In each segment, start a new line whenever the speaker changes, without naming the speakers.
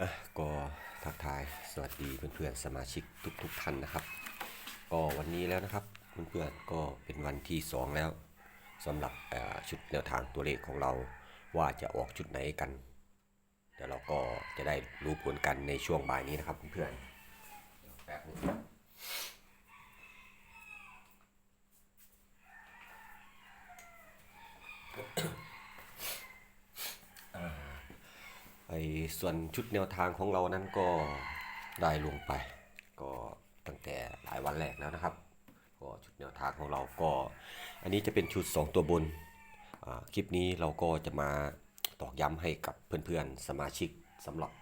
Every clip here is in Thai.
อะก็ทักทายสวัสดีเพื่อนๆสมาชิกทุกๆท่านนะครับ ก็วันนี้แล้วนะครับเพื่อนๆก็เป็นวันที่ 2 แล้วสำหรับชุดแนวทางตัวเลขของเราว่าจะออกชุดไหนกันเดี๋ยวเราก็จะได้รู้ผลกันในช่วงบ่ายนี้นะครับเพื่อนๆแป๊บนึง ไอ้ส่วนชุดแนวทางของเรานั้นก็ได้ลงไป ก็ตั้งแต่หลายวันแรกแล้วนะครับ ก็ชุดแนวทางของเราก็ อันนี้จะเป็นชุด 2 ตัวบนอ่าคลิปนี้เราก็จะมาตอกย้ำให้กับเพื่อนๆสมาชิกสำหรับ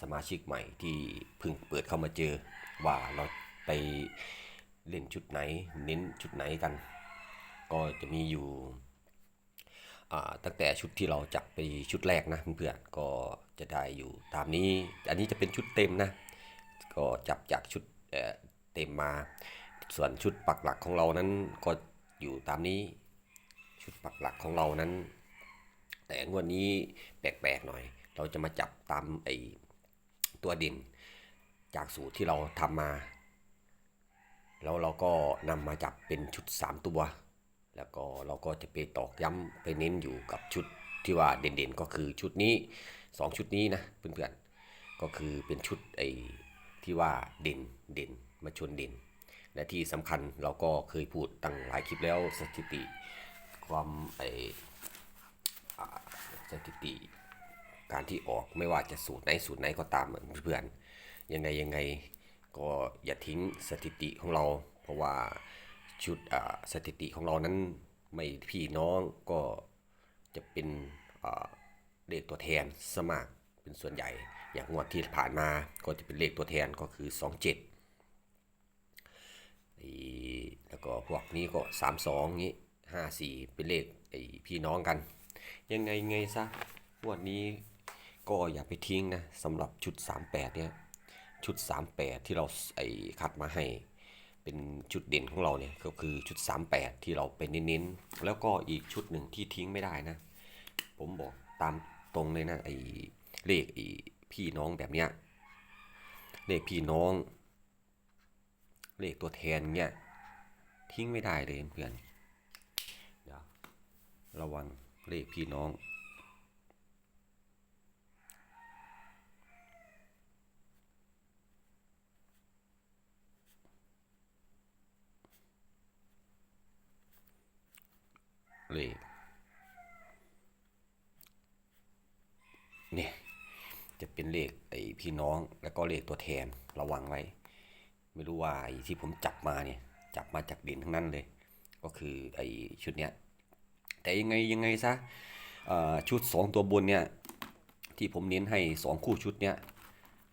สมาชิกใหม่ที่เพิ่งเปิดเข้ามาเจอว่าเราไปเล่นชุดไหน เน้นชุดไหนกัน ก็จะมีอยู่ ตั้งแต่ชุดที่เราจับไปชุดแรกนะเพื่อนๆก็จะได้อยู่ตามนี้ อันนี้จะเป็นชุดเต็มนะ ก็จับจากชุดเเต็มมา ส่วนชุดปักหลักของเรานั้นก็อยู่ตามนี้ ชุดปักหลักของเรานั้น แต่งวดนี้แปลกๆหน่อย เราจะมาจับตามไอตัวด่นจากสูตรที่เราทำมา แล้วเราก็นำมาจับเป็นชุด 3 ตัว แล้วก็เราก็จะไปตอกย้ำไปเน้นอยู่กับชุดที่ว่าเด่นๆก็คือชุดนี้ 2 ชุดนี้นะเพื่อนๆก็คือเป็นชุดไอ้ที่ว่าเด่นเด่นมาชนเด่นและที่สำคัญเราก็เคยพูดตั้งหลายคลิปแล้วสถิติ ความไอ้สถิติ การที่ออกไม่ว่าจะสูตรไหนสูตรไหนก็ตามเพื่อนๆยังไงยังไงก็อย่าทิ้งสถิติของเรา เพราะว่า ชุดอ่าสถิติของเรานั้นไม่พี่น้องก็จะเป็นอ่าเลขตัวแทนสมากเป็นส่วนใหญ่ อย่างงวดที่ผ่านมาก็จะเป็นเลขตัวแทนก็คือ 27ไอ้แล้วก็พวกนี้ก็ 32งี้54 เป็นเลขไอ้พี่น้องกัน ยังไงไงซะงวดนี้ก็อย่าไปทิ้งนะสำหรับชุด 38เนี่ยชุด 38 ที่เราไอ้คัดมาให้ เป็นจุดเด่นของเราเนี่ยก็คือชุด 38 ที่เราไปเน้นๆ แล้วก็อีกชุดหนึ่งที่ทิ้งไม่ได้นะ ผมบอกตามตรงเลยนะไอ้เลขไอ้พี่น้องแบบเนี้ยเลขพี่น้อง เลขตัวแทนเนี่ยทิ้งไม่ได้เลยเพื่อนเดี๋ยวระวังเลขพี่น้อง เลขเนี่ยจะเป็นเลขไอ้พี่น้องแล้วก็เลขตัวแทนระวังไว้ ไม่รู้ว่าไอ้ที่ผมจับมาเนี่ยจับมาจากเด่นทั้งนั้นเลย ก็คือไอ้ชุดเนี้ยแต่ยังไงยังไงซะชุด 2 ตัวบนเนี่ยที่ผมเน้นให้ 2 คู่ชุดเนี่ย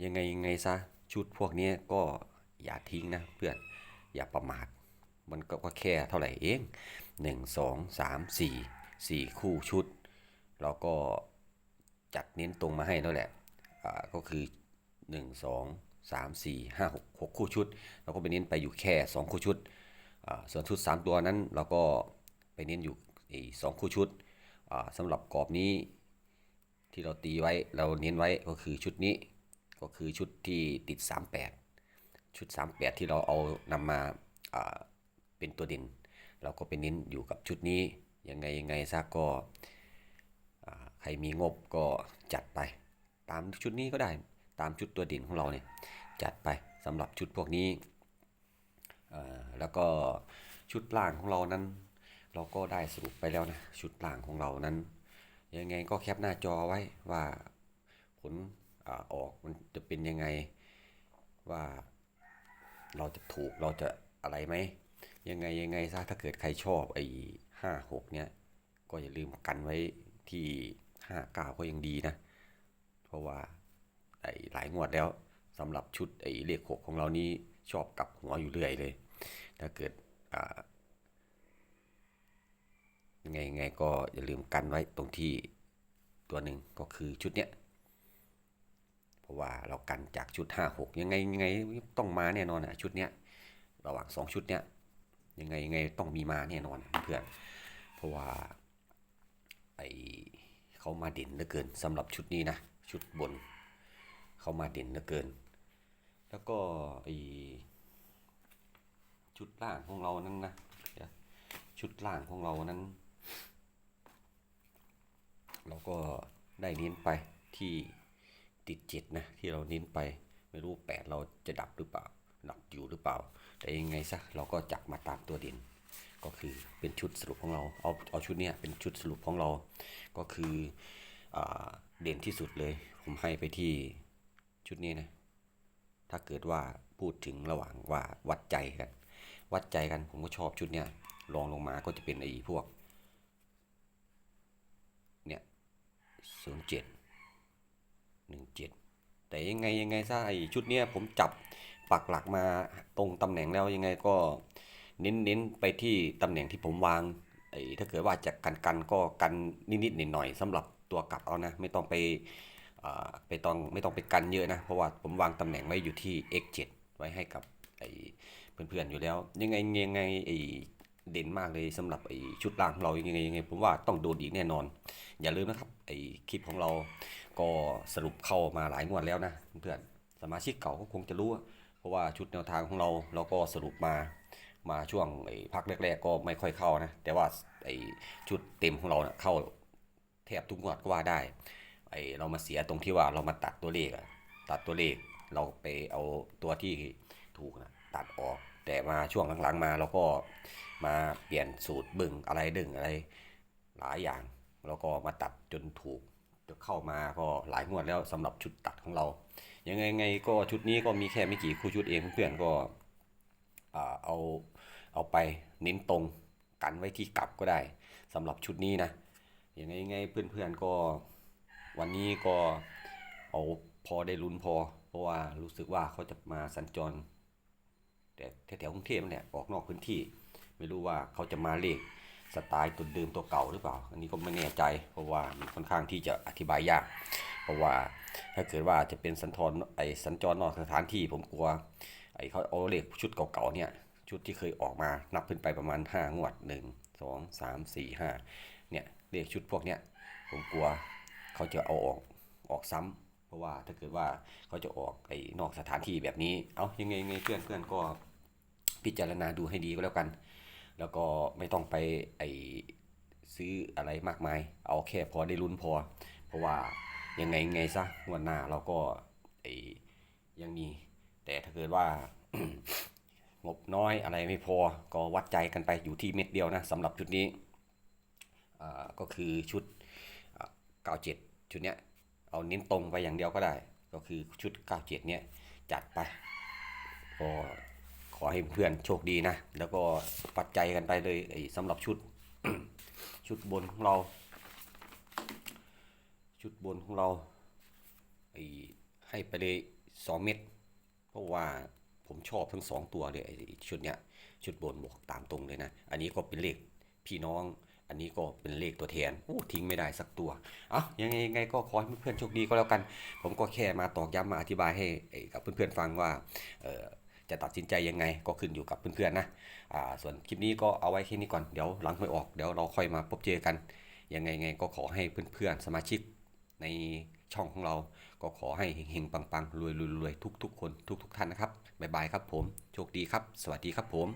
ยังไงยังไงซะชุดพวกนี้ก็อย่าทิ้งนะเพื่อนอย่าประมาท มันก็แค่เท่าไหร่เอง 1 2 3 4 4 คู่ชุด แล้วก็จัดเน้นตรงมาให้แล้วแหละอ่าก็คือ 1 2 3 4 5 6 6 คู่ชุด เราก็ไปเน้นไปอยู่แค่ 2 คู่ชุดอ่าส่วนชุด 3 ตัวนั้นเราก็ไปเน้นอยู่อีกสองคู่ชุดอ่าสำหรับกรอบนี้ที่เราตีไว้เราเน้นไว้ก็คือชุดนี้ก็คือชุดที่ติด 38 ชุด 38 ที่เราเอานำมาอ่า เป็นตัวเด่น เราก็ไปเน้นอยู่กับชุดนี้ยังไงยังไงซะก็ใครมีงบก็จัดไป ตามชุดนี้ก็ได้ตามชุดตัวเด่นของเราเนี่ยจัดไปสำหรับชุดพวกนี้อ่าแล้วก็ชุดล่างของเรานั้น เราก็ได้สรุปไปแล้วนะชุดล่างของเรานั้น ยังไงก็แคปหน้าจอไว้ว่าผลอออกมันจะเป็นยังไงว่าเราจะถูกเราจะอะไรไหม ยังไงยังไงซะถ้าเกิดใครชอบไอ้ห้าหกเนี่ย ก็อย่าลืมกันไว้ที่ห้าเก้าก็ยังดีนะ เพราะว่าไอ้หลายงวดแล้วสำหรับชุดไอ้เลขหกของเรานี้ชอบกลับหัวอยู่เรื่อยเลย ถ้าเกิดอ่ายังไงยังไงก็อย่าลืมกันไว้ตรงที่ตัวหนึ่งก็คือชุดเนี้ยเพราะว่าเรากันจากชุด 5 6 ยังไงยังไงต้องมาแน่นอนอะชุดเนี้ยระหว่าง 2 ชุดเนี้ย ยังไงยังไงต้องมีมาแน่นอนเพื่อน เพราะว่าไอเขามาเด่นเหลือเกินสำหรับชุดนี้นะชุดบนเขามาเด่นเหลือเกิน แล้วก็ไอชุดล่างของเรานั้นนะชุดล่างของเรานั้น เราก็ได้เน้นไปที่ติดเจ็ดนะที่เราเน้นไปไม่รู้แปดเราจะดับหรือเปล่าดับอยู่หรือเปล่า แต่ยังไงซะเราก็จับมาตามตัวเด่นก็คือเป็นชุดสรุปของเราเอาเอาชุดเนี้ยเป็นชุดสรุปของเรา ก็คืออเด่นที่สุดเลย ผมให้ไปที่ชุดนี้นะถ้าเกิดว่าพูดถึงระหว่างว่าวัดใจกัน วัดใจกันผมก็ชอบชุดเนี้ยลองลงมาก็จะเป็นไอ้พวกเนี่ยศูนย์เจ็ดหนึ่งเจ็ดแต่ยังไงยังไงซะไอ้ชุดเนี้ยผมจับ ปักหลักมาตรงตำแหน่งแล้วยังไงก็เน้นเน้นไปที่ตำแหน่งที่ผมวางไอ้ถ้าเกิดว่าจะกันกันก็กันนิดๆหน่อยๆสำหรับตัวกลับเอานะ ไม่ต้องไปอ่าไปต้องไม่ต้องไปกันเยอะนะ เพราะว่าผมวางตำแหน่งไว้อยู่ที่ x7 ไว้ให้กับไอ้เพื่อนๆอยู่แล้ว ยังไงยังไงไอ้เด่นมากเลยสำหรับไอ้ชุดล่างของเรายังไงยังไงผมว่าต้องโดนอีกแน่นอน อย่าลืมนะครับไอ้คลิปของเราก็สรุปเข้ามาหลายงวดแล้วนะเพื่อนสมาชิกเก่าก็คงจะรู้ เพราะว่าชุดแนวทางของเราเราก็สรุปมามาช่วงไอ้พักแรก ๆ ก็ไม่ค่อยเข้านะ แต่ว่าไอ้ชุดเต็มของเราเนะ่ะเข้าแทบทุกงวดก็ว่าได้ไอ้เรามาเสียตรงที่ว่าเรามาตัดตัวเลขอะตัดตัวเลขเราไปเอาตัวที่ถูกนะตัดออก แต่มาช่วงหลังๆมาเราก็มาเปลี่ยนสูตรบึงอะไรดึงอะไรหลายอย่าง แล้วก็มาตัดจนถูก เข้ามาก็หลายงวดแล้วสำหรับชุดตัดของเรา ยังไงไงก็ชุดนี้ก็มีแค่ไม่กี่คู่ชุดเองเพื่อนก็เอาเอาไปเน้นตรงกันไว้ที่กลับก็ได้สำหรับชุดนี้นะยังไงไงเพื่อนๆก็วันนี้ก็เอาพอได้ลุ้นพอ เพราะว่ารู้สึกว่าเขาจะมาสัญจรแต่แถวๆกรุงเทพนั่นแหละออกนอกพื้นที่ ไม่รู้ว่าเขาจะมาเลข สไตล์ตัวเดิมตัวเก่าหรือเปล่า อันนี้ก็ไม่แน่ใจ เพราะว่ามันค่อนข้างที่จะอธิบายยาก เพราะว่าถ้าเกิดว่าจะเป็นสัญจรไอสัญจรนอกสถานที่ผมกลัวไอเขาเอาเลขชุดเก่าๆเนี่ยชุดที่เคยออกมานับขึ้นไปประมาณ 5 งวด 1 2 3 4 5เนี่ยเลขชุดพวกเนี้ยผมกลัวเขาจะเอาออกออกซ้ำเพราะว่าถ้าเกิดว่าเขาจะออกไอ้นอกสถานที่แบบนี้ เอายังไงยังไงเพื่อนเพื่อนก็พิจารณาดูให้ดีก็แล้วกัน แล้วก็ไม่ต้องไปไอซื้ออะไรมากมาย เอาแค่พอได้ลุ้นพอ เพราะว่ายังไงไงซะงวันหน้าเราก็ไอยังมี แต่ถ้าเกิดว่างบน้อยอะไรไม่พอ ก็วัดใจกันไปอยู่ที่เม็ดเดียวนะสำหรับชุดนี้ก็คือชุดอ่า97ชุดเนี้ยเอาเน้นตรงไปอย่างเดียวก็ได้ ก็คือชุด 97เนี้ยจัดไปก็ ขอให้เพื่อนโชคดีนะ แล้วก็ปัดใจกันไปเลยสำหรับชุด ชุดบนของเรา ชุดบนของเราให้ไปเลยสองเม็ดเพราะว่าผมชอบทั้งสองตัวเลยชุดเนี้ยชุดบนบอกตามตรงเลยนะ อันนี้ก็เป็นเลขพี่น้อง อันนี้ก็เป็นเลขตัวแทนโอ้ทิ้งไม่ได้สักตัวเอะยังไงยังไงก็ขอให้เพื่อนโชคดีก็แล้วกัน ผมก็แค่มาตอกย้ำมาอธิบายให้กับเพื่อนๆฟังว่าเออ จะตัดสินใจยังไงก็ขึ้นอยู่กับเพื่อนๆนะอ่าส่วนคลิปนี้ก็เอาไว้แค่นี้ก่อนเดี๋ยวหลังไม่ออกเดี๋ยวเราค่อยมาพบเจอกันยังไงไงก็ขอให้เพื่อนๆสมาชิกในช่องของเราก็ขอให้เฮงๆปังๆรวยๆทุกๆ คนทุกๆท่านนะครับบ๊ายบายครับผมโชคดีครับ สวัสดีครับผม